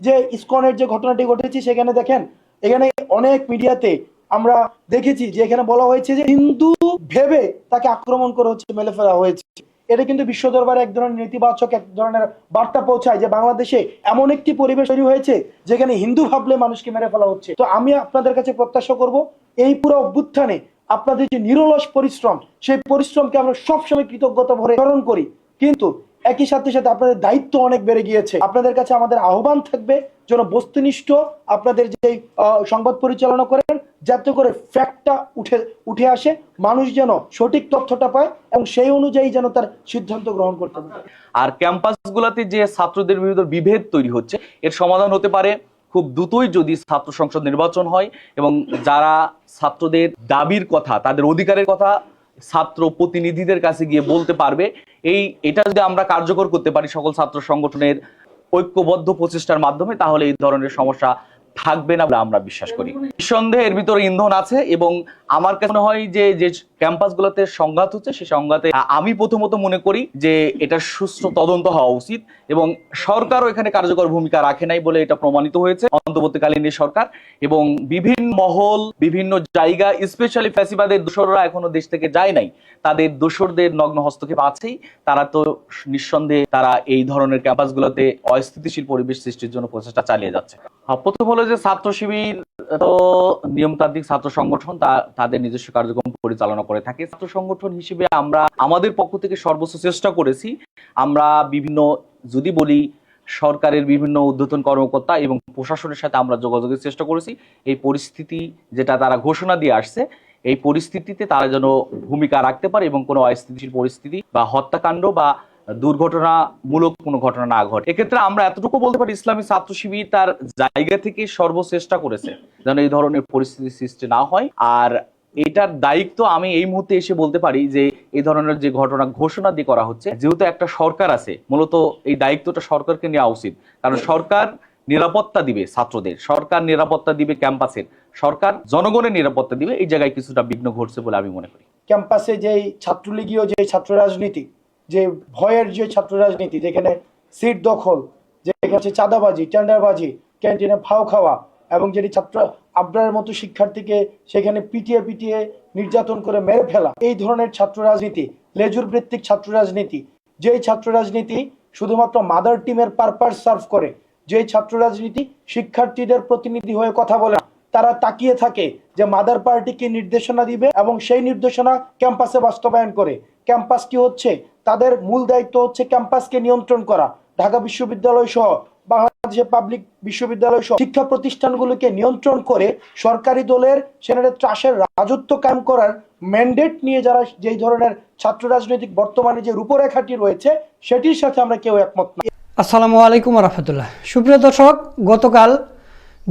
যে ইসকনের যে ঘটনাটি ঘটেছে সেখানে দেখেন, এখানে অনেক মিডিয়াতে আমরা দেখেছি যে এখানে বলা হয়েছে যে হিন্দু ভেবে তাকে আক্রমণ করে হচ্ছে মেলে ফেলা হয়েছে। এটা কিন্তু বিশ্ব দরবারে এক ধরনের নেতিবাচক, এক ধরনের বার্তা পৌঁছায় যে বাংলাদেশে এমন একটি পরিবেশ তৈরি হয়েছে যেখানে হিন্দু ভাবলে মানুষকে মেরে ফেলা হচ্ছে। তো আমি আপনাদের কাছে প্রত্যাশা করব, এই পুরো অভ্যুত্থানে আপনাদের যে নিরলস পরিশ্রম, সেই পরিশ্রমকে আমরা সবসময় কৃতজ্ঞতা ভরে স্মরণ করি। কিন্তু একই সাথে সাথে আপনাদের দায়িত্ব অনেক বেড়ে গিয়েছে। আপনাদের কাছে আমাদের আহ্বান থাকবে যেন বস্তুনিষ্ঠ আপনাদের যে সংবাদ পরিচালনা করেন, যাতে করে ফ্যাক্টটা উঠে উঠে আসে, মানুষ যেন সঠিক তথ্যটা পায় এবং সেই অনুযায়ী যেন তার সিদ্ধান্ত গ্রহণ করতে পারে। আর ক্যাম্পাসগুলোতে যে ছাত্রদের বিরুদ্ধে বিভেদ তৈরি হচ্ছে, এর সমাধান হতে পারে খুব দ্রুতই যদি ছাত্র সংসদ নির্বাচন হয় এবং যারা ছাত্রদের দাবির কথা, তাদের অধিকারের কথা ছাত্র প্রতিনিধিদের কাছে গিয়ে বলতে পারবে এই, এটা যদি আমরা কার্যকর করতে পারি সকল ছাত্র সংগঠনের ঐক্যবদ্ধ প্রচেষ্টার মাধ্যমে, তাহলে এই ধরনের সমস্যা থাকবে না আমরা বিশ্বাস করি। নিঃসন্দেহে এর ভিতরে ইন্ধন আছে এবং আমার কাছে মনে হয় যে যে ক্যাম্পাসগুলোতে সংঘাত হচ্ছে সেই সংঘাতে আমি প্রথমত মনে করি যে, এটা সুষ্ঠু তদন্ত হওয়া উচিত এবং সরকারও এখানে কার্যকর ভূমিকা রাখে নাই বলে এটা প্রমাণিত হয়েছে অন্তর্বর্তীকালীন সরকার এবং বিভিন্ন মহল, বিভিন্ন জায়গা স্পেশালি ফ্যাসিবাদের দোসররা এখনও দেশ থেকে যায় নাই। তাদের দোসরদের নগ্ন হস্তক্ষেপ আছেই। তারা তো নিঃসন্দেহে তারা এই ধরনের ক্যাম্পাসগুলোতে অস্থিতিশীল পরিবেশ সৃষ্টির জন্য প্রচেষ্টা চালিয়ে যাচ্ছে। প্রথম হলো যে ছাত্র শিবির, তো নিয়মতান্ত্রিক ছাত্র সংগঠন তা, তাদের নিজস্ব কার্যক্রম পরিচালনা করে থাকে। ছাত্র সংগঠন হিসেবে আমরা, আমাদের পক্ষ থেকে সর্বোচ্চ চেষ্টা করেছি, আমরা বিভিন্ন, যদি বলি, সরকারের বিভিন্ন ঊর্ধ্বতন কর্মকর্তা এবং প্রশাসনের সাথে আমরা যোগাযোগের চেষ্টা করেছি। এই পরিস্থিতি যেটা তারা ঘোষণা দিয়ে আসছে, এই পরিস্থিতিতে তারা যেন ভূমিকা রাখতে পারে এবং কোনো অস্থিতিশীল পরিস্থিতি বা হত্যাকাণ্ড বা দুর্ঘটনামূলক কোনো ঘটনা না ঘটে। এক্ষেত্রে আমরা এতটুকু বলতে পারি, ইসলামী ছাত্র শিবির তার জায়গা থেকে সর্বচেষ্টা করেছে, যেন এই ধরনের পরিস্থিতি সৃষ্টি না হয়। আর এটার দায়িত্ব আমি এই মুহূর্তে এসে বলতে পারি যে, এই ধরনের যে ঘটনা ঘোষণা দিয়ে করা হচ্ছে, যেহেতু একটা সরকার আছে, মূলত এই দায়িত্বটা সরকারকে নেওয়া উচিত। কারণ সরকার নিরাপত্তা দিবে ছাত্রদের, সরকার নিরাপত্তা দিবে ক্যাম্পাসের, সরকার জনগণের নিরাপত্তা দিবে, এই জায়গায় কিছুটা বিঘ্ন ঘটছে বলে আমি মনে করি। ক্যাম্পাসে যেই ছাত্রলীগীয় যে ছাত্র রাজনীতি যে ভয়ের যে ছাত্র রাজনীতি, যেখানে সিট দখল, যেখানে হচ্ছে চাঁদাবাজি, টেন্ডারবাজি, ক্যান্টিনে ফাও খাওয়া এবং যেটি ছাত্র আবরারের মতো শিক্ষার্থীকে সেখানে পিটিয়ে পিটিয়ে নির্যাতন করে মেরে ফেলা, এই ধরনের ছাত্র রাজনীতি লেজুর ভিত্তিক ছাত্র রাজনীতি, যেই ছাত্র রাজনীতি শুধুমাত্র মাদার টিমের পারপাস সার্ভ করে, যেই ছাত্র রাজনীতি শিক্ষার্থীদের প্রতিনিধি হয়ে কথা বলে তারা তাকিয়ে থাকে যে মাদার পার্টিকে নির্দেশনা দিবে এবং সেই নির্দেশনা ক্যাম্পাসে বাস্তবায়ন করে। ক্যাম্পাস কি হচ্ছে? তাদের মূল দায়িত্ব হচ্ছে ক্যাম্পাসকে নিয়ন্ত্রণ করা। ঢাকা বিশ্ববিদ্যালয় সহ বাংলাদেশের পাবলিক বিশ্ববিদ্যালয় সহ শিক্ষা প্রতিষ্ঠানগুলোকে নিয়ন্ত্রণ করে সরকারি দলের সেখানে ত্রাসের রাজত্ব কায়েম করার ম্যান্ডেট নিয়ে যারা যেই ধরনের ছাত্র রাজনৈতিক বর্তমানে যে রূপরেখাটি রয়েছে, সেটির সাথে আমরা কেউ একমত না। আসসালামু আলাইকুম রহমতুল্লাহ। সুপ্রিয় দর্শক, গতকাল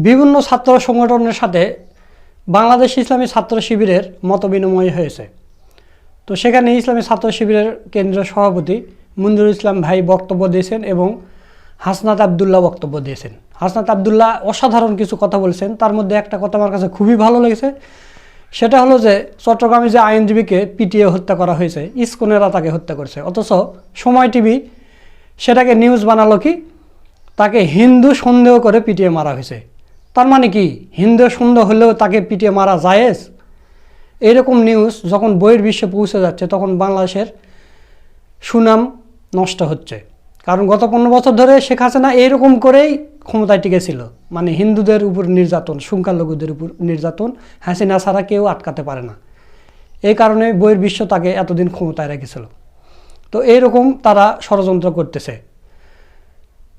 বিভিন্ন ছাত্র সংগঠনের সাথে বাংলাদেশ ইসলামী ছাত্র শিবিরের মত বিনিময় হয়েছে। তো সেখানে ইসলামী ছাত্র শিবিরের কেন্দ্রীয় সভাপতি মঞ্জুর ইসলাম ভাই বক্তব্য দিয়েছেন এবং হাসনাত আবদুল্লাহ বক্তব্য দিয়েছেন। হাসনাত আবদুল্লাহ অসাধারণ কিছু কথা বলেছেন। তার মধ্যে একটা কথা আমার কাছে খুবই ভালো লেগেছে। সেটা হলো যে চট্টগ্রামে যে আইনজীবীকে পিটিয়ে হত্যা করা হয়েছে, ইস্কনেরা তাকে হত্যা করেছে। অথচ সময় টিভি সেটাকে নিউজ বানালো কি? তাকে হিন্দু সন্দেহ করে পিটিয়ে মারা হয়েছে। তার মানে কি? হিন্দু সুন্দর হলেও তাকে পিটিয়ে মারা জায়েজ? এরকম নিউজ যখন বইয়ের বিশ্বে পৌঁছে যাচ্ছে, তখন বাংলাদেশের সুনাম নষ্ট হচ্ছে। কারণ গত পনেরো বছর ধরে শেখ হাসিনা এইরকম করেই ক্ষমতায় টিকেছিল। মানে হিন্দুদের উপর নির্যাতন, সংখ্যালঘুদের উপর নির্যাতন হাসিনা ছাড়া কেউ আটকাতে পারে না। এই কারণে বইয়ের বিশ্ব তাকে এতদিন ক্ষমতায় রেখেছিল। তো এইরকম তারা ষড়যন্ত্র করতেছে।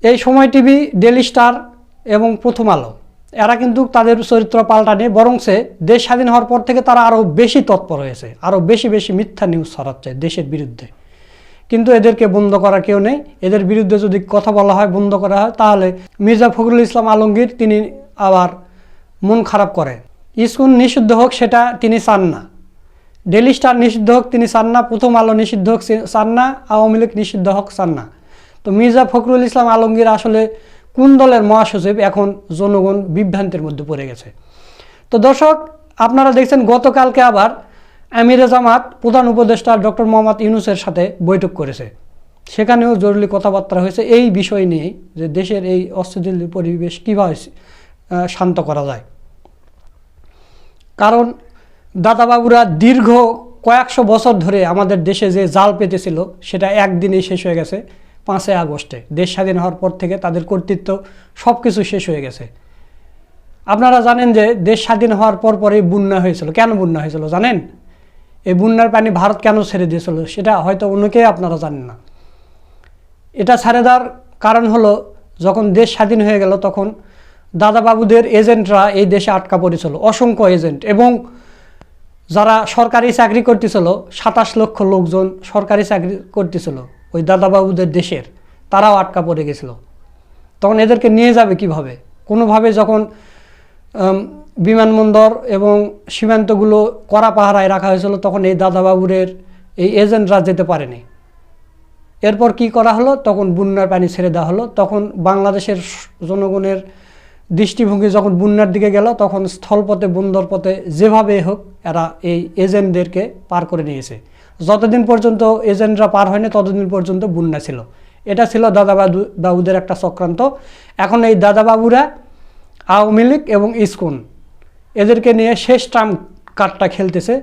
এই সময় টিভি ডেলি স্টার এবং প্রথম আলো এরা কিন্তু তাদের চরিত্র পাল্টানে বরং সে দেশ স্বাধীন হওয়ার পর থেকে তারা আরও বেশি তৎপর হয়েছে আরও বেশি বেশি মিথ্যা নিউজ ছড়াচ্ছে দেশের বিরুদ্ধে। কিন্তু এদেরকে বন্ধ করা কেউ নেই, এদের বিরুদ্ধে যদি কথা বলা হয়, বন্ধ করা হয়, তাহলে মির্জা ফখরুল ইসলাম আলমগীর তিনি আবার মন খারাপ করে। ইস্কুন নিষিদ্ধ হোক সেটা তিনি চান না। ডেলি স্টার নিষিদ্ধ হোক তিনি চান না, প্রথম আলো নিষিদ্ধ হোক চান না, আওয়ামী লীগ নিষিদ্ধ হোক চান না। তো মির্জা ফখরুল ইসলাম আলমগীর আসলে কোন দলের মহাসচিব এখন জনগণ বিভ্রান্তির মধ্যে পড়ে গেছে? তো দর্শক, আপনারা দেখছেন গতকালকে আবার আমিরে জামাত প্রধান উপদেষ্টা ডক্টর মোহাম্মদ ইউনুসের সাথে বৈঠক করেছে। সেখানেও জরুরি কথাবার্তা হয়েছে। এই বিষয় নিয়ে যে দেশের এই অস্থিতিশীল পরিবেশ কীভাবে শান্ত করা যায়। কারণ দাদাবাবুরা দীর্ঘ কয়েকশো বছর ধরে আমাদের দেশে যে জাল পেতেছিল, সেটা একদিনেই শেষ হয়ে গেছে। পাঁচই আগস্টে, দেশ স্বাধীন হওয়ার পর থেকে তাদের কর্তৃত্ব সব কিছু শেষ হয়ে গেছে। আপনারা জানেন যে দেশ স্বাধীন হওয়ার পর পরেই বন্যা হয়েছিল। কেন বন্যা হয়েছিল জানেন? এই বন্যার পানি ভারত কেন ছেড়ে দিয়েছিল সেটা হয়তো অনেকেই আপনারা জানেন না। এটা ছেড়ে দেওয়ার কারণ হলো যখন দেশ স্বাধীন হয়ে গেল তখন দাদাবাবুদের এজেন্টরা এই দেশে আটকা পড়েছিল, অসংখ্য এজেন্ট এবং যারা সরকারি চাকরি করতেছিল, সাতাশ লক্ষ লোকজন সরকারি চাকরি করতেছিল। ওই দাদাবাবুদের দেশের, তারাও আটকা পড়ে গেছিল। তখন এদেরকে নিয়ে যাবে কীভাবে? কোনোভাবে যখন বিমানবন্দর এবং সীমান্তগুলো কড়া পাহারায় রাখা হয়েছিল, তখন এই দাদাবাবুরের এই এজেন্টরা যেতে পারেনি। এরপর কি করা হলো? তখন বন্যার পানি ছেড়ে দেওয়া হলো। তখন বাংলাদেশের জনগণের দৃষ্টিভঙ্গি যখন বন্যার দিকে গেল, তখন স্থলপথে বন্দর পথে যেভাবে হোক, এরা এই এজেন্টদেরকে পার করে নিয়েছে। যতদিন পর্যন্ত এজেন্টরা পার হয়নি, ততদিন পর্যন্ত বন্যা ছিল। এটা ছিল দাদাবাবু বাবুদের একটা চক্রান্ত। এখন এই দাদাবাবুরা আওয়ামী লীগ এবং ইসকন, এদেরকে নিয়ে শেষ ট্রাম্প কার্ডটা খেলতেছে।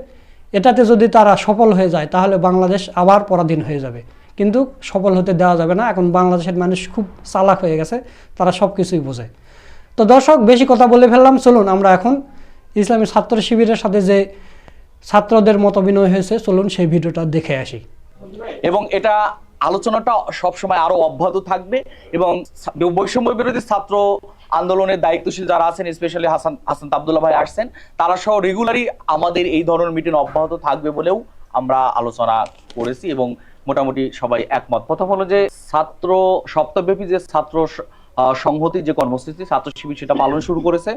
এটাতে যদি তারা সফল হয়ে যায়, তাহলে বাংলাদেশ আবার পরাধীন হয়ে যাবে। কিন্তু সফল হতে দেওয়া যাবে না। এখন বাংলাদেশের মানুষ খুব চালাক হয়ে গেছে, তারা সব কিছুই বোঝে। তো দর্শক, বেশি কথা বলে ফেললাম। চলুন আমরা এখন ইসলামী ছাত্র শিবিরের সাথে যে ছাত্রদের মত বিনয় হয়েছে। চলুন সেই ভিডিওটা দেখে আসি। এবং এটা আলোচনাটা সবসময় আরও অব্যাহত থাকবে এবং বৈষম্য বিরোধী ছাত্র আন্দোলনের দায়িত্বশীল যারা আছেন স্পেশালি হাসান হাসান আব্দুল্লাহ ভাই আসছেন, তারা সহ রেগুলারই আমাদের এই ধরনের মিটিং অব্যাহত থাকবে বলেও আমরা আলোচনা করেছি এবং মোটামুটি সবাই একমত। প্রথম হলো যে ছাত্র সপ্তাহব্যাপী যে ছাত্র সংহতি যে কর্মসূচি ছাত্র শিবির সেটা পালন শুরু করেছে।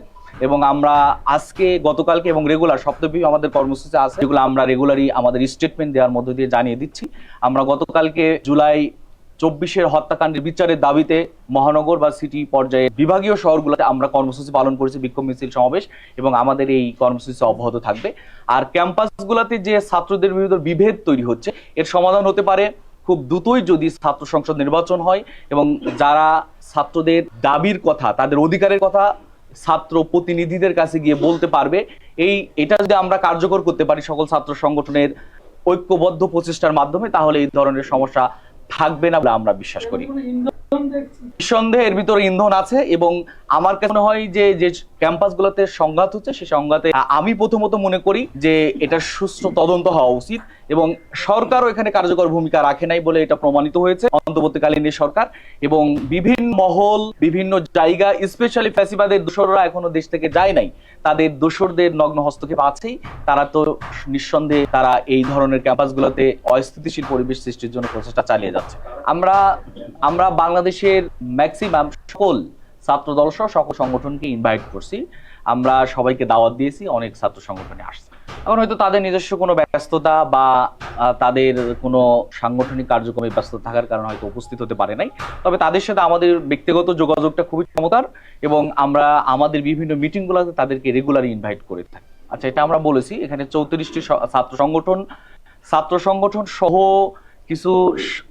এবং আমরা আজকে, গতকালকে এবং রেগুলার সপ্তাহব্যাপী আমাদের কর্মসূচি আছে। যেগুলো আমরা রেগুলারই আমাদের স্টেটমেন্ট দেওয়ার মধ্য দিয়ে জানিয়ে দিচ্ছি। আমরা গতকালকে জুলাই চব্বিশের হত্যাকাণ্ডের বিচারের দাবিতে মহানগর বা সিটি পর্যায়ে বিভাগীয় শহরগুলোতে আমরা কর্মসূচি পালন করেছি, বিক্ষোভ মিছিল সমাবেশ এবং আমাদের এই কর্মসূচি অব্যাহত থাকবে। আর ক্যাম্পাসগুলোতে যে ছাত্রদের বিরুদ্ধে বিভেদ তৈরি হচ্ছে, এর সমাধান হতে পারে খুব দ্রুতই যদি ছাত্র সংসদ নির্বাচন হয় এবং যারা ছাত্রদের দাবির কথা, তাদের অধিকারের কথা ছাত্র প্রতিনিধিদের কাছে গিয়ে বলতে পারবে, এই, এটা যদি আমরা কার্যকর করতে পারি সকল ছাত্র সংগঠনের ঐক্যবদ্ধ প্রচেষ্টার মাধ্যমে, তাহলে এই ধরনের সমস্যা থাকবে না আমরা বিশ্বাস করি। নিঃসন্দেহে এর ভিতরে ইন্ধন আছে এবং আমার কাছে মনে হয় যে যে ক্যাম্পাসগুলোতে সংঘাত হচ্ছে সেই সংঘাতে আমি প্রথমত মনে করি যে, এটা সুষ্ঠু তদন্ত হওয়া উচিত। এবং সরকারও এখানে কার্যকর ভূমিকা রাখে নাই বলে এটা প্রমাণিত হয়েছে। অন্তর্বর্তীকালীন সরকার এবং বিভিন্ন মহল, বিভিন্ন জায়গা স্পেশালি ফ্যাসিবাদের দোসররা এখনও দেশ থেকে যায় নাই। তাদের দোসরদের নগ্ন হস্তক্ষেপ আছেই। তারা তো নিঃসন্দেহে তারা এই ধরনের ক্যাম্পাসগুলোতে অস্থিতিশীল পরিবেশ সৃষ্টির জন্য প্রচেষ্টা চালিয়ে যাচ্ছে। আমরা আমরা বাংলাদেশের ম্যাক্সিমাম সকল ছাত্র দল সহ সকল সংগঠনকে ইনভাইট করছি। আমরা সবাইকে দাওয়াত দিয়েছি, অনেক ছাত্র সংগঠনে আসছে। এখন হয়তো তাদের নিজস্ব কোনো ব্যস্ততা বা তাদের কোনো সাংগঠনিক কার্যক্রমে ব্যস্ত থাকার কারণে হয়তো উপস্থিত হতে পারে নাই। তবে তাদের সাথে আমাদের ব্যক্তিগত যোগাযোগটা খুবই চমৎকার এবং আমরা আমাদের বিভিন্ন মিটিংগুলোতে তাদেরকে রেগুলারই ইনভাইট করে থাকি। আচ্ছা এটা আমরা বলেছি, এখানে চৌত্রিশটি ছাত্র সংগঠন ছাত্র সংগঠন সহ কিছু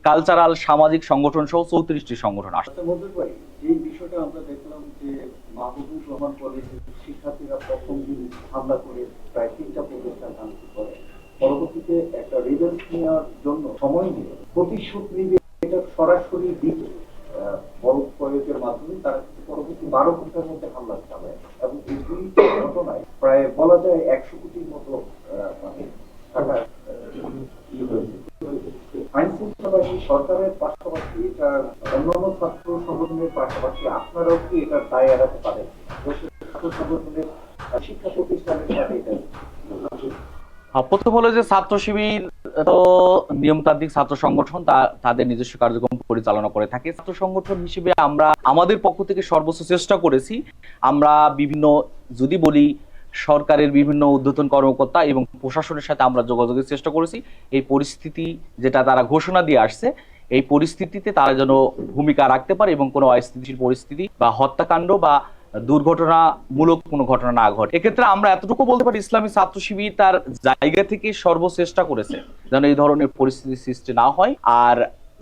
কালচারাল সামাজিক সংগঠন সহ চৌত্রিশটি সংগঠন আসছে আচ্ছা বিষয়টা আমরা দেখলাম যে মাহবুবুর রহমান কলেজের শিক্ষার্থীরা প্রথম দিন হামলা করে প্রায় তিনটা প্রতিষ্ঠান ভাঙচুর করে। পরবর্তীতে একটা রেজাল্ট নেওয়ার জন্য সময় নিয়ে প্রতিশোধ নিবে এটা সরাসরি দিকে প্রয়োগের মাধ্যমে তারা পরবর্তী বারো ঘণ্টার মধ্যে হামলা চালায় এবং এই দুই ঘটনায় প্রায় বলা যায় একশো কোটির মতো মানে আইন সরকারের পাশাপাশি এটার অন্যান্য ছাত্র সংগঠনের পাশাপাশি আপনারাও কি এটার দায় এড়াতে পারেন দেশের ছাত্র সংগঠনের আহ, শিক্ষা প্রতিষ্ঠানের সাথে এটা আহ, প্রথম হলো যে ছাত্র শিবির, তো নিয়মতান্ত্রিক ছাত্র সংগঠন তাদের নিজস্ব কার্যক্রম পরিচালনা করে থাকে। ছাত্র সংগঠন হিসেবে আমরা, আমাদের পক্ষ থেকে সর্বোচ্চ চেষ্টা করেছি, আমরা বিভিন্ন, যদি বলি সরকারের বিভিন্ন উদ্বোধন কর্মকর্তা এবং প্রশাসনের সাথে আমরা যোগাযোগের চেষ্টা করেছি। এই পরিস্থিতি যেটা তারা ঘোষণা দিয়ে আসছে, এই পরিস্থিতিতে তারা যেন ভূমিকা রাখতে পারে এবং কোনো অস্থিতিশীল পরিস্থিতি বা হত্যাকাণ্ড বা দুর্ঘটনামূলক কোনো ঘটনা না ঘটে। এক্ষেত্রে আমরা এতটুকু বলতে পারি, ইসলামী ছাত্র শিবির তার জায়গা থেকে সর্বচেষ্টা করেছে, যেন এই ধরনের পরিস্থিতি সৃষ্টি না হয়। আর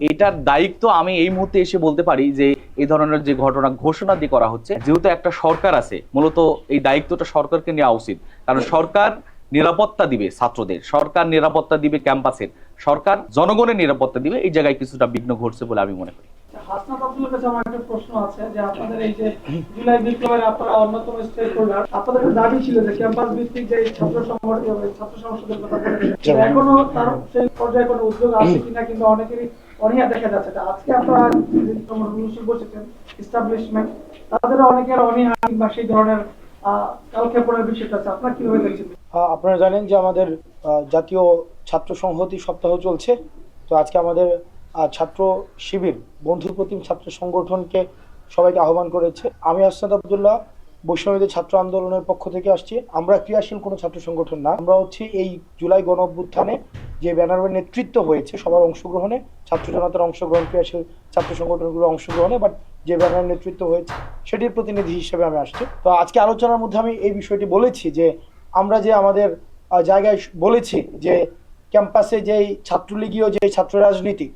এটার দায়িত্ব আমি এই মুহূর্তে এসে বলতে পারি যে, এই ধরনের যে ঘটনা ঘোষণা দিয়ে করা হচ্ছে, যেহেতু একটা সরকার আছে, মূলত এই দায়িত্বটা সরকারকে নেওয়া উচিত। কারণ সরকার নিরাপত্তা দিবে ছাত্রদের, সরকার নিরাপত্তা দিবে ক্যাম্পাসের, সরকার জনগণের নিরাপত্তা দিবে, এই জায়গায় কিছুটা বিঘ্ন ঘটছে বলে আমি মনে করি। হাসনাত আব্দুলের কাছে আমার একটা প্রশ্ন আছে যে আপনাদের এই যে জুলাই বিপ্লবের আপনারা অন্যতম স্টেক হোল্ডার আপনাদের দাবি ছিল যে ক্যাম্পাস ভিত্তিক যে ছাত্র সংগঠন ছাত্র সংসদের কথা বলেছেন এখনও তার সেই পর্যায়ে কোনো উদ্যোগ আছে কিনা কিংবা অনেকেরই অনীহা দেখা যাচ্ছে। আজকে আপনারা যে সংগঠন অনুষ্ঠান বসেছেন এস্টাবলিশমেন্ট তাদের অনেকের অনীহা কিংবা সেই ধরনের কালক্ষেপণের বিষয়টা আছে। আপনারা কীভাবে দেখছেন? আপনারা জানেন যে আমাদের জাতীয় ছাত্র সংহতি সপ্তাহ চলছে। তো আজকে আমাদের ছাত্র শিবির, বন্ধু প্রতিম ছাত্র সংগঠনকে সবাইকে আহ্বান করেছে। আমি আসাদ আবদুল্লাহ, বৈষ্ণবীদের ছাত্র আন্দোলনের পক্ষ থেকে আসছি। আমরা ক্রিয়াশীল কোনো ছাত্র সংগঠন না। আমরা হচ্ছে এই জুলাই গণ অভ্যুত্থানে যে ব্যানারের নেতৃত্ব হয়েছে সবার অংশগ্রহণে, ছাত্র জনতার অংশগ্রহণ, ক্রিয়াশীল ছাত্র সংগঠনগুলোর অংশগ্রহণে বাট যে ব্যানারের নেতৃত্ব হয়েছে, সেটির প্রতিনিধি হিসেবে আমি আসছি। তো আজকে আলোচনার মধ্যে আমি এই বিষয়টি বলেছি যে, আমরা যে আমাদের জায়গায় বলেছি যে, ক্যাম্পাসে যেই ছাত্রলীগীয় যে ছাত্র রাজনীতি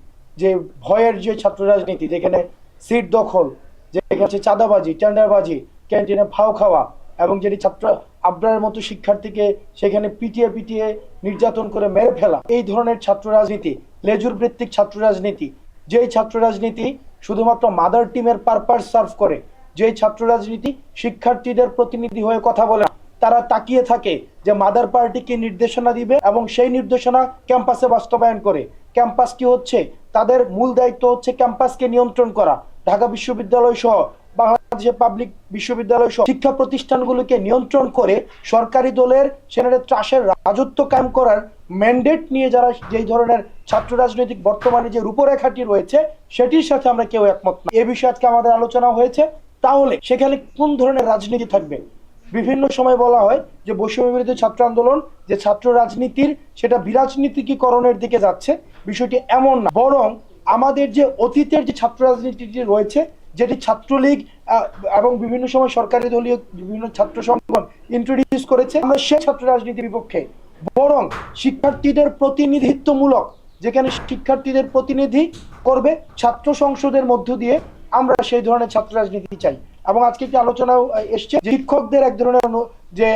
যে ভয়ের যে ছাত্র রাজনীতি, যেখানে সিট দখল, যেখানে হচ্ছে চাঁদাবাজি, টেন্ডারবাজি, ক্যান্টিনে ফাও খাওয়া, এবং যেটি ছাত্র আবরারের মতো শিক্ষার্থীকে সেখানে পিটিয়ে পিটিয়ে নির্যাতন করে মেরে ফেলা, এই ধরনের ছাত্র রাজনীতি, লেজুর ভিত্তিক ছাত্র রাজনীতি, যেই ছাত্র রাজনীতি শুধুমাত্র মাদার টিমের পারপাস সার্ভ করে, যেই ছাত্র রাজনীতি শিক্ষার্থীদের প্রতিনিধি হয়ে কথা বলে তারা তাকিয়ে থাকে যে মাদার পার্টিকে নির্দেশনা দিবে এবং সেই নির্দেশনা ক্যাম্পাসে বাস্তবায়ন করে। ক্যাম্পাস কি হচ্ছে? তাদের মূল দায়িত্ব হচ্ছে ক্যাম্পাসকে নিয়ন্ত্রণ করা। ঢাকা বিশ্ববিদ্যালয় সহ বাংলাদেশের পাবলিক বিশ্ববিদ্যালয় সহ শিক্ষা প্রতিষ্ঠানগুলোকে নিয়ন্ত্রণ করে সরকারি দলের সেখানে ত্রাসের রাজত্ব কায়েম করার ম্যান্ডেট নিয়ে যারা যেই ধরনের ছাত্র রাজনৈতিক বর্তমানে যে রূপরেখাটি রয়েছে, সেটির সাথে আমরা কেউ একমত না। এ বিষয়ে আজকে আমাদের আলোচনা হয়েছে। তাহলে সেখানে কোন ধরনের রাজনীতি থাকবে? বিভিন্ন সময় বলা হয় যে বৈষম্য বিরোধী ছাত্র আন্দোলন, যে ছাত্র রাজনীতির সেটা বিরাজনীতিকীকরণের দিকে যাচ্ছে। বিষয়টি এমন না, বরং আমাদের যে অতীতের যে ছাত্র রাজনীতিটি রয়েছে, যেটি ছাত্রলীগ এবং বিভিন্ন সময় সরকারি দলীয় বিভিন্ন ছাত্র সংগঠন ইন্ট্রোডিউস করেছে, আমরা সেই ছাত্র রাজনীতির বিপক্ষে। বরং শিক্ষার্থীদের প্রতিনিধিত্বমূলক, যেখানে শিক্ষার্থীদের প্রতিনিধি করবে, ছাত্র সংসদের মধ্য দিয়ে আমরা সেই ধরনের ছাত্র রাজনীতি চাই। এবং আজকে একটি আলোচনাও এসছে শিক্ষকদের এক ধরনের যে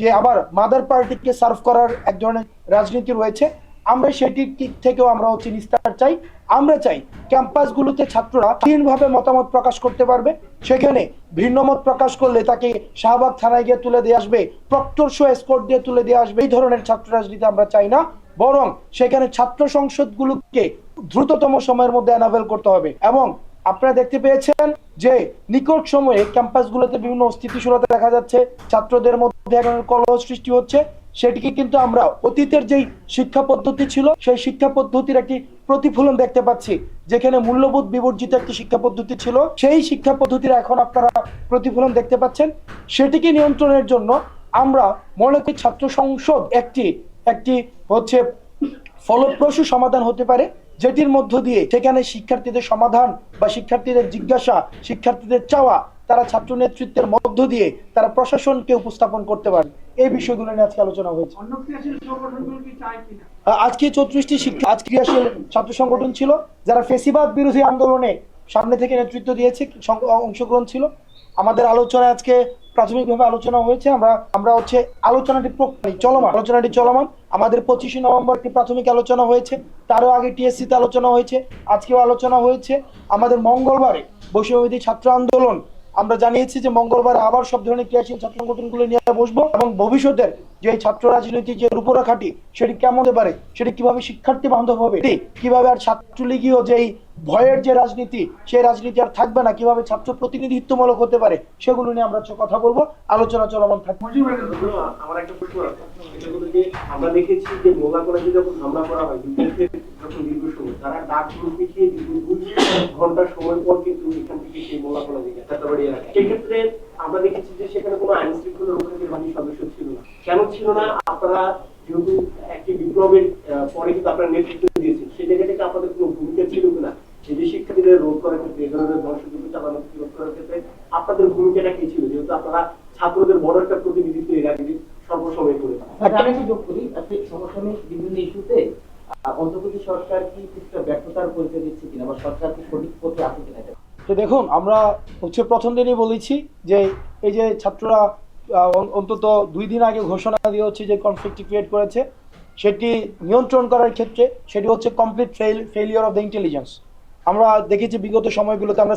যে আবার মাদার পার্টিকে সার্ভ করার এক ধরনের রাজনীতি রয়েছে। আমরা সেটির দিক থেকেও আমরা হচ্ছে নিস্তার চাই। আমরা চাই ক্যাম্পাসগুলোতে ছাত্ররা স্বাধীনভাবে মতামত প্রকাশ করতে পারবে। সেখানে ভিন্ন মত প্রকাশ করলে তাকে শাহবাগ থানায় গিয়ে তুলে দিয়ে আসবে, প্রক্টর শো দিয়ে তুলে দিয়ে আসবে। এই ধরনের ছাত্র রাজনীতি আমরা চাই না। বরং সেখানে ছাত্র সংসদগুলোকে দ্রুততম সময়ের মধ্যে অ্যানাভেল করতে হবে। এবং আপনারা দেখতে পেয়েছেন যে নিকট সময়ে ক্যাম্পাসগুলোতে বিভিন্ন অস্থিতিশীলতা দেখা যাচ্ছে। ছাত্রদের মধ্যে কলহ সৃষ্টি হচ্ছে। সেটিকে কিন্তু আমরা অতীতের যেই শিক্ষা পদ্ধতি ছিল, সেই শিক্ষা পদ্ধতির একটি প্রতিফলন দেখতে পাচ্ছি। যেখানে মূল্যবোধ বিবর্জিত একটি শিক্ষা পদ্ধতি ছিল, সেই শিক্ষা পদ্ধতির এখন আপনারা প্রতিফলন দেখতে পাচ্ছেন। সেটিকে নিয়ন্ত্রণের জন্য আমরা মনে করি ছাত্র সংসদ একটি একটি হচ্ছে ফলপ্রসূ সমাধান হতে পারে, যেটির মধ্য দিয়ে সেখানে শিক্ষার্থীদের সমাধান বা শিক্ষার্থীদের জিজ্ঞাসা, শিক্ষার্থীদের চাওয়া, তারা ছাত্র নেতৃত্বের মধ্য দিয়ে তারা প্রশাসনকে উপস্থাপন করতে পারে। এই বিষয়গুলো নিয়ে আজকে আলোচনা হয়েছে। আজকে চৌত্রিশটি শিক্ষা আজ ক্রিয়াশীল ছাত্র সংগঠন ছিল যারা ফেসিবাদ বিরোধী আন্দোলনে সামনে থেকে নেতৃত্ব দিয়েছে অংশগ্রহণ ছিল। আমাদের আলোচনা আজকে প্রাথমিকভাবে আলোচনা হয়েছে আমরা আমরা হচ্ছে আলোচনাটি চলমান আলোচনাটি চলমান। আমাদের পঁচিশে নভেম্বর একটি প্রাথমিক আলোচনা হয়েছে তারও আগে টিএসসিতে আলোচনা হয়েছে আজকেও আলোচনা হয়েছে। আমাদের মঙ্গলবারে বৈষম্যবিধি ছাত্র আন্দোলন আমরা জানিয়েছি যে মঙ্গলবার আবার সব ধরনের ক্রিয়াশীল ছাত্র সংগঠনগুলো নিয়ে বসবো এবং ভবিষ্যতের যে ছাত্র রাজনীতি যে রূপরেখাটি, সেটি কেমন হতে পারে, সেটি কীভাবে শিক্ষার্থী বান্ধব হবে কীভাবে আর ছাত্রলীগীয় যেই ভয়ের যে রাজনীতি, সেই রাজনীতি আর থাকবে না। কীভাবে ছাত্র প্রতিনিধিত্বমূলক হতে পারে, সেগুলো নিয়ে আমরা কথা বলব। আলোচনা চলমান থাকবে আমার একটা প্রশ্ন আছে। আমরা দেখেছি যে কলেজে যখন হামলা করা হয় যখন দীর্ঘ সময়, তারা ডাক ঘণ্টা সময় পর কিন্তু এখান থেকে সেই কলেজে সেক্ষেত্রে আমরা দেখেছি যে সেখানে কোনো আইন শৃঙ্খলা রক্ষাকারী সদস্য ছিল না। কেন ছিল না? আপনারা যেহেতু একটি বিপ্লবের পরে কিন্তু আপনারা নেতৃত্ব দিয়েছেন, সেই আপনাদের কোনো ভূমিকা ছিল কিনা? শিক্ষার্থীদের রোধ করার ক্ষেত্রে এই ধরনের ধ্বংসযজ্ঞ চালানো রোধ করার ক্ষেত্রে আপনাদের ভূমিকাটা কি ছিল? যেহেতু আপনারা ছাত্রদের বড় একটা প্রতিনিধিত্ব এই রাজনীতি সর্বসময় করে আচ্ছা, আমি একটু যোগ করি। আজকে সমসাময়িক বিভিন্ন ইস্যুতে অন্তর্বর্তী সরকার কি কিছুটা ব্যর্থতার পরিচয় দিচ্ছে কিনা বা সরকার কি সঠিক পথে আছে কিনা তো দেখুন আমরা হচ্ছে প্রথম দিনই বলেছি যে এই যে ছাত্ররা আহ, অন্তত দুই দিন আগে ঘোষণা দিয়ে হচ্ছে যে কনফ্লিক্ট ক্রিয়েট করেছে সেটি নিয়ন্ত্রণ করার ক্ষেত্রে সেটি হচ্ছে complete fail failure of the intelligence আমরা দেখেছি বিগত সময়গুলোতে আমরা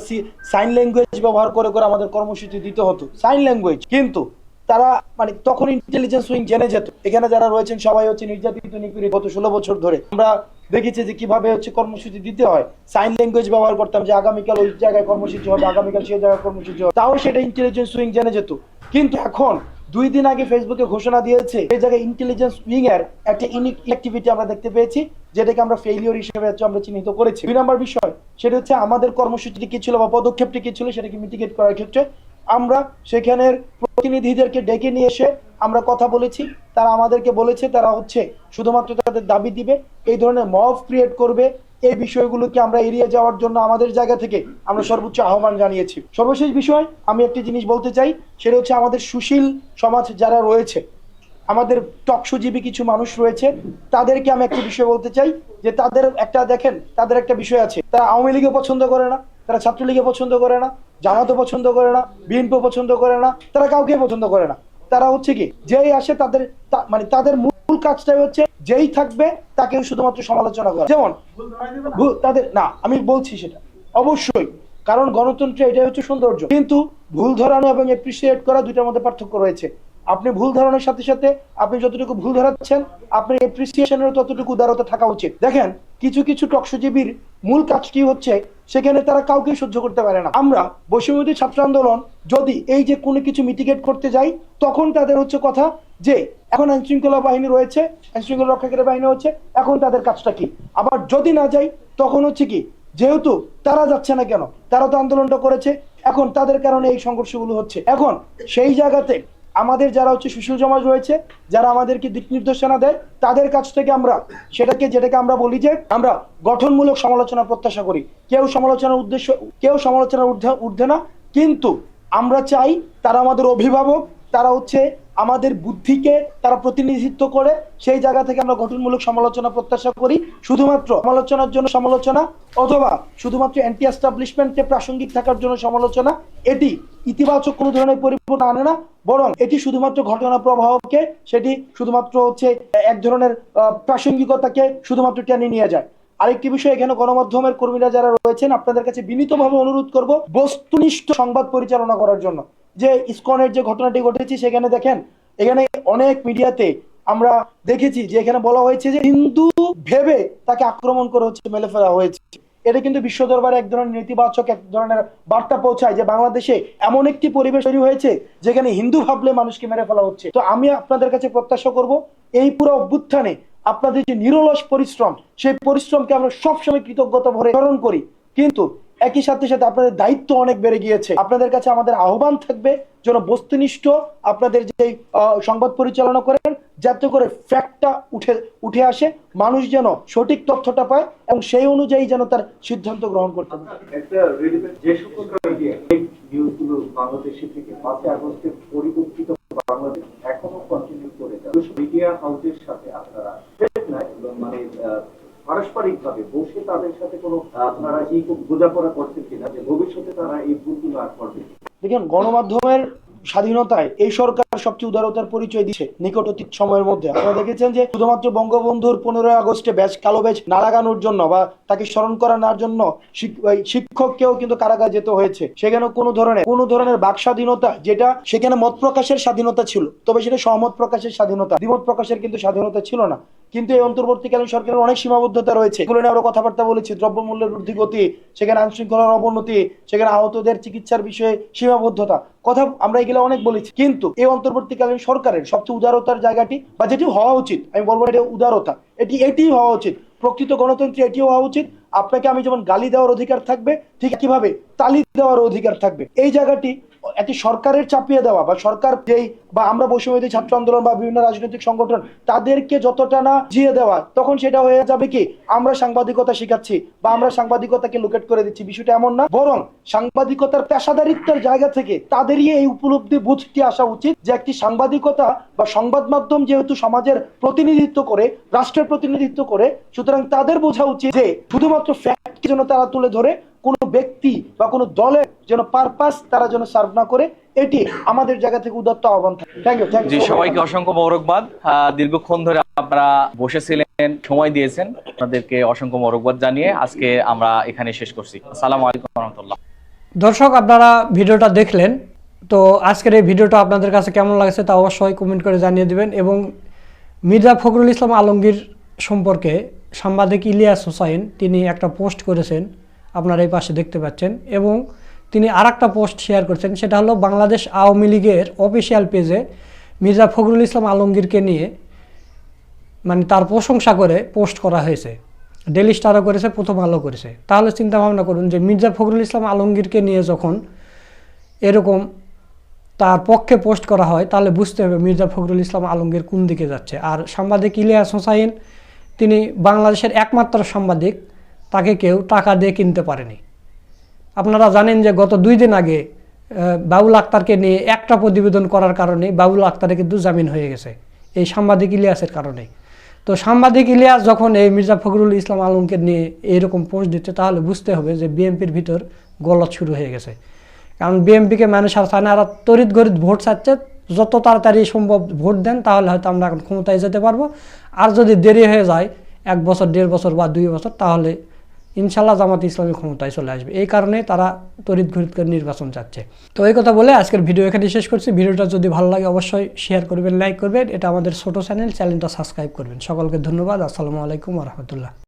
সাইন ল্যাঙ্গুয়েজ ব্যবহার করে করে আমাদের কর্মসূচি দিতে হতো। সাইন ল্যাঙ্গুয়েজ কিন্তু তারা মানে তখন ইন্টেলিজেন্স উইং জেনে যেত। এখানে যারা রয়েছেন সবাই হচ্ছে নির্যাতিত, নিপীড়িত গত ষোলো বছর ধরে। আমরা দেখেছি যে কীভাবে হচ্ছে কর্মসূচি দিতে হয়। সাইন ল্যাঙ্গুয়েজ ব্যবহার করতাম যে আগামীকাল ওই জায়গায় কর্মসূচি হবে, আগামীকাল সেই জায়গায় কর্মসূচি হবে। তাও সেটা ইন্টেলিজেন্স উইং জেনে যেত। কিন্তু এখন দুই দিন আগে ফেসবুকে ঘোষণা দিয়েছে, এই জায়গায় ইন্টেলিজেন্স উইং এর একটা ইউনিক অ্যাক্টিভিটি আমরা দেখতে পেয়েছি, যেটাকে আমরা ফেলিওর হিসেবে আমরা চিহ্নিত করেছি। দুই নম্বর বিষয়, সেটা হচ্ছে আমাদের কর্মসূচিটি কি ছিল বা পদক্ষেপটি কি ছিল সেটাকে মিটিগেট করার ক্ষেত্রে আমরা সেখানের প্রতিনিধিদেরকে ডেকে নিয়ে এসে আমরা কথা বলেছি। তারা আমাদেরকে বলেছে, তারা হচ্ছে শুধুমাত্র তাদের দাবি দিবে। এই ধরনের মব ক্রিয়েট করবে এই বিষয়গুলোকে আমরা এড়িয়ে যাওয়ার জন্য আমাদের জায়গা থেকে আমরা সর্বোচ্চ আহ্বান জানিয়েছি। সর্বশেষ বিষয় আমি একটি জিনিস বলতে চাই, সেটা হচ্ছে আমাদের সুশীল সমাজ যারা রয়েছে, আমাদের টকসুজীবী কিছু মানুষ রয়েছে, তাদেরকে আমি একটা বিষয় বলতে চাই, যে তাদের একটা দেখেন, তাদের একটা বিষয় আছে, তারা আওয়ামী লীগে পছন্দ করে না, তারা ছাত্রলীগে পছন্দ করে না, জামাতও পছন্দ করে না বিএনপি পছন্দ করে না, তারা কাউকে পছন্দ করে না। তারা হচ্ছে কি, যেই আসে তাদের মানে তাদের কাজটাই হচ্ছে যেই থাকবে তাকে শুধুমাত্র সমালোচনা করা। যেমন তাদের, না, আমি বলছি সেটা। অবশ্যই, কারণ গণতন্ত্রে এটাই হচ্ছে সৌন্দর্য। কিন্তু ভুল ধরানো এবং অ্যাপ্রিসিয়েট করা দুইটার মধ্যে পার্থক্য রয়েছে। আপনি ভুল ধারণার সাথে সাথে আপনি যতটুকু ভুল ধরাচ্ছেন, আপনার এপ্রিসিয়েশনের ততটুকু উদারতা থাকা উচিত। দেখেন, কিছু কিছু টকসজীবীর মূল কাজটি হচ্ছে, সেখানে তারা কাউকে সহ্য করতে পারে না। আমরা বৈষম্যবিরোধী ছাত্র আন্দোলন, যদি এই যে কোনো কিছু মিটিগেট করতে যাই, তখন তাদের হচ্ছে কথা যে, এখন আইন শৃঙ্খলা বাহিনী রয়েছে আইন শৃঙ্খলা রক্ষাকারী বাহিনী হচ্ছে, এখন তাদের কাজটা কি? আবার যদি না যাই, তখন হচ্ছে কি, যেহেতু তারা যাচ্ছে না কেন? তারা তো আন্দোলনটা করেছে, এখন তাদের কারণে এই সংঘর্ষগুলো হচ্ছে। এখন সেই জায়গাতে আমাদের যারা হচ্ছে সুশীল সমাজ রয়েছে, যারা আমাদেরকে দিক নির্দেশনা দেয়, তাদের কাছ থেকে আমরা সেটাকে, যেটাকে আমরা বলি যে আমরা গঠনমূলক সমালোচনা প্রত্যাশা করি। কেউ সমালোচনার উদ্দেশ্য, কেউ সমালোচনার ঊর্ধ্বে না, কিন্তু আমরা চাই তারা আমাদের অভিভাবক, তারা হচ্ছে আমাদের বুদ্ধিকে তারা প্রতিনিধিত্ব করে, সেই জায়গা থেকে আমরা গঠনমূলক সমালোচনা প্রত্যাশা করি। শুধুমাত্র সমালোচনার জন্য সমালোচনা অথবা শুধুমাত্র অ্যান্টি এস্টাবলিশমেন্টে প্রাসঙ্গিক থাকার জন্য সমালোচনা, এটি ইতিবাচক কোনো ধরনের পরিবর্তন আনে না, বরং এটি শুধুমাত্র ঘটনা প্রবাহকে, সেটি শুধুমাত্র হচ্ছে এক ধরনের প্রাসঙ্গিকতাকে শুধুমাত্র টেনে নিয়ে যায়। আরেকটি বিষয় এখানে গণমাধ্যমের কর্মীরা যারা রয়েছেন, আপনাদের কাছে বিনীতভাবে অনুরোধ করব, বস্তুনিষ্ঠ সংবাদ পরিচালনা করার জন্য। যে ইসকনের যে ঘটনাটি ঘটেছে সেখানে দেখেন, এখানে অনেক মিডিয়াতে আমরা দেখেছি যে এখানে বলা হয়েছে যে হিন্দু ভেবে তাকে আক্রমণ করে হচ্ছে মেলে ফেলা হয়েছে। এটা কিন্তু বিশ্ব দরবারে এক ধরনের নেতিবাচক, এক ধরনের বার্তা পৌঁছায় যে বাংলাদেশে এমন একটি পরিবেশ তৈরি হয়েছে যেখানে হিন্দু ভাবলে মানুষকে মেরে ফেলা হচ্ছে। তো আমি আপনাদের কাছে প্রত্যাশা করব, এই পুরো অভ্যুত্থানে আপনাদের যে নিরলস পরিশ্রম, সেই পরিশ্রমকে আমরা সবসময় কৃতজ্ঞতা ভরে স্মরণ করি। কিন্তু একই সাথে সাথে আপনাদের দায়িত্ব অনেক বেড়ে গিয়েছে। আপনাদের কাছে আমাদের আহ্বান থাকবে যেন বস্তুনিষ্ঠ আপনাদের যে সংবাদ পরিচালনা করেন, যাতে করে ফ্যাক্টটা উঠে উঠে আসে, মানুষ যেন সঠিক তথ্যটা পায় এবং সেই অনুযায়ী যেন তার সিদ্ধান্ত গ্রহণ করতে পারে। যে সকল নিউজগুলো বাংলাদেশে থেকে পরিবর্তিত বাংলাদেশ এখনও কন্টিনিউ করে মিডিয়া হাউসের সাথে আপনারা মানে পারস্পরিক ভাবে বসে তাদের সাথে কোনো আপনারা এই বোঝাপড়া করছেন কিনা যে ভবিষ্যতে তারা এই ভুলগুলো আর করবে দেখেন, গণমাধ্যমের স্বাধীনতায় এই সরকার সবচেয়ে উদারতার পরিচয় দিচ্ছে নিকট অতীত সময়ের মধ্যে। আপনারা দেখেছেন যে শুধুমাত্র বঙ্গবন্ধুর পনেরোই আগস্টে ব্যাচ কালো ব্যাচ না লাগানোর জন্য বা তাকে স্মরণ করানোর জন্য শিক্ষককেও কিন্তু কারাগার যেতে হয়েছে। সেখানে কোনো ধরনের কোনো ধরনের বাক স্বাধীনতা যেটা সেখানে মত প্রকাশের স্বাধীনতা ছিল, তবে সেটা সহমত প্রকাশের স্বাধীনতা, দ্বিমত প্রকাশের কিন্তু স্বাধীনতা ছিল না। কিন্তু এই অন্তর্বর্তীকালীন সরকারের অনেক সীমাবদ্ধতা রয়েছে। এগুলো নিয়ে আমরা কথাবার্তা বলেছি। দ্রব্যমূল্যের ঊর্ধ্বগতি সেখানে আইন শৃঙ্খলার অবনতি, সেখানে আহতদের চিকিৎসার বিষয়ে সীমাবদ্ধতা, কথা আমরা এগুলো অনেক বলেছি। কিন্তু এই অন্তর্বর্তীকালীন সরকারের সবচেয়ে উদারতার জায়গাটি, বা যেটি হওয়া উচিত, আমি বলব এটা উদারতা, এটি এটি হওয়া উচিত। প্রকৃত গণতন্ত্রে এটি হওয়া উচিত। আপনাকে আমি যেমন গালি দেওয়ার অধিকার থাকবে, ঠিক কীভাবে তালি দেওয়ার অধিকার থাকবে। এই জায়গাটি একটি সরকারের চাপিয়ে দেওয়া, বা সরকার যেই বা আমরা বৈষম্যবাদী ছাত্র আন্দোলন বা বিভিন্ন রাজনৈতিক সংগঠন তাদেরকে যতটা না জিয়ে দেওয়া, তখন সেটা হয়ে যাবে কি? আমরা সাংবাদিকতা শিখাচ্ছি বা আমরা সাংবাদিকতাকে লোকেট করে দিচ্ছি। বিষয়টা এমন না, বরং সাংবাদিকতার পেশাদারিত্বের জায়গা থেকে তাদেরই এই উপলব্ধি বুঝতে আসা উচিত যে একটি সাংবাদিকতা বা সংবাদ মাধ্যম যেহেতু সমাজের প্রতিনিধিত্ব করে, রাষ্ট্রের প্রতিনিধিত্ব করে, সুতরাং তাদের বোঝা উচিত যে শুধুমাত্র ফ্যাক্টকে যেন তারা তুলে ধরে, কোনো ব্যক্তি বা কোনো দলের যেন পারপাস তারা যেন সার্ভ না করে এটি আমাদের জায়গা থেকে উদাত্ত আহ্বান থ্যাংক ইউ থ্যাংক জি ইউ সবাইকে অসংখ্য মোরকবাদ দীর্ঘক্ষণ ধরে আপনারা বসেছিলেন সময় দিয়েছেন। আপনাদেরকে অসংখ্য মোরকবাদ জানিয়ে আজকে আমরা এখানে শেষ করছি। আসসালামু আলাইকুম রহমতুল্লাহ দর্শক আপনারা ভিডিওটা দেখলেন। তো আজকের এই ভিডিওটা আপনাদের কাছে কেমন লাগছে তা অবশ্যই কমেন্ট করে জানিয়ে দিবেন এবং মির্জা ফখরুল ইসলাম আলমগীর সম্পর্কে সাংবাদিক ইলিয়াস হোসাইন তিনি একটা পোস্ট করেছেন আপনারা এই পাশে দেখতে পাচ্ছেন। এবং তিনি আর পোস্ট শেয়ার করেছেন, সেটা হলো বাংলাদেশ আওয়ামী লীগের অফিসিয়াল পেজে মির্জা ফখরুল ইসলাম আলমগীরকে নিয়ে মানে তার প্রশংসা করে পোস্ট করা হয়েছে। ডেলি স্টারও করেছে, প্রথম আলো করেছে। তাহলে চিন্তা ভাবনা করুন যে মির্জা ফখরুল ইসলাম আলমগীরকে নিয়ে যখন এরকম তার পক্ষে পোস্ট করা হয়, তাহলে বুঝতে হবে মির্জা ফখরুল ইসলাম আলমগীর কোন দিকে যাচ্ছে। আর সাংবাদিক ইলিয়াস হোসাইন, তিনি বাংলাদেশের একমাত্র সাংবাদিক, তাকে কেউ টাকা দিয়ে কিনতে পারেনি। আপনারা জানেন যে গত দুই দিন আগে বাবুল আক্তারকে নিয়ে একটা প্রতিবেদন করার কারণে বাবুল আক্তারে কিন্তু জামিন হয়ে গেছে, এই সাংবাদিক ইলিয়াসের কারণে। তো সাংবাদিক ইলিয়াস যখন এই মির্জা ফখরুল ইসলাম আলমকে নিয়ে এইরকম পোস্ট দিচ্ছে, তাহলে বুঝতে হবে যে বিএনপির ভিতর গলত শুরু হয়ে গেছে। কারণ বিএনপিকে মানুষ আর চায় না, আর তড়িৎ গরিত ভোট চাচ্ছে, যত তাড়াতাড়ি সম্ভব ভোট দেন, তাহলে হয়তো আমরা এখন ক্ষমতায় যেতে পারব। আর যদি দেরি হয়ে যায়, এক বছর, দেড় বছর বা দুই বছর, তাহলে ইনশাল্লাহ জামাত ইসলামী ক্ষমতায় চলে আসবে। এই কারণে তারা তরিত ঘরিত করে নির্বাচন চাচ্ছে। তো এই কথা বলে আজকের ভিডিও এখানে শেষ করছি। ভিডিওটা যদি ভালো লাগে অবশ্যই শেয়ার করবেন লাইক করবেন। এটা আমাদের ছোট চ্যানেল চ্যানেলটা সাবস্ক্রাইব করবেন। সকলকে ধন্যবাদ। আসসালামু আলাইকুম রহমতুল্লাহ।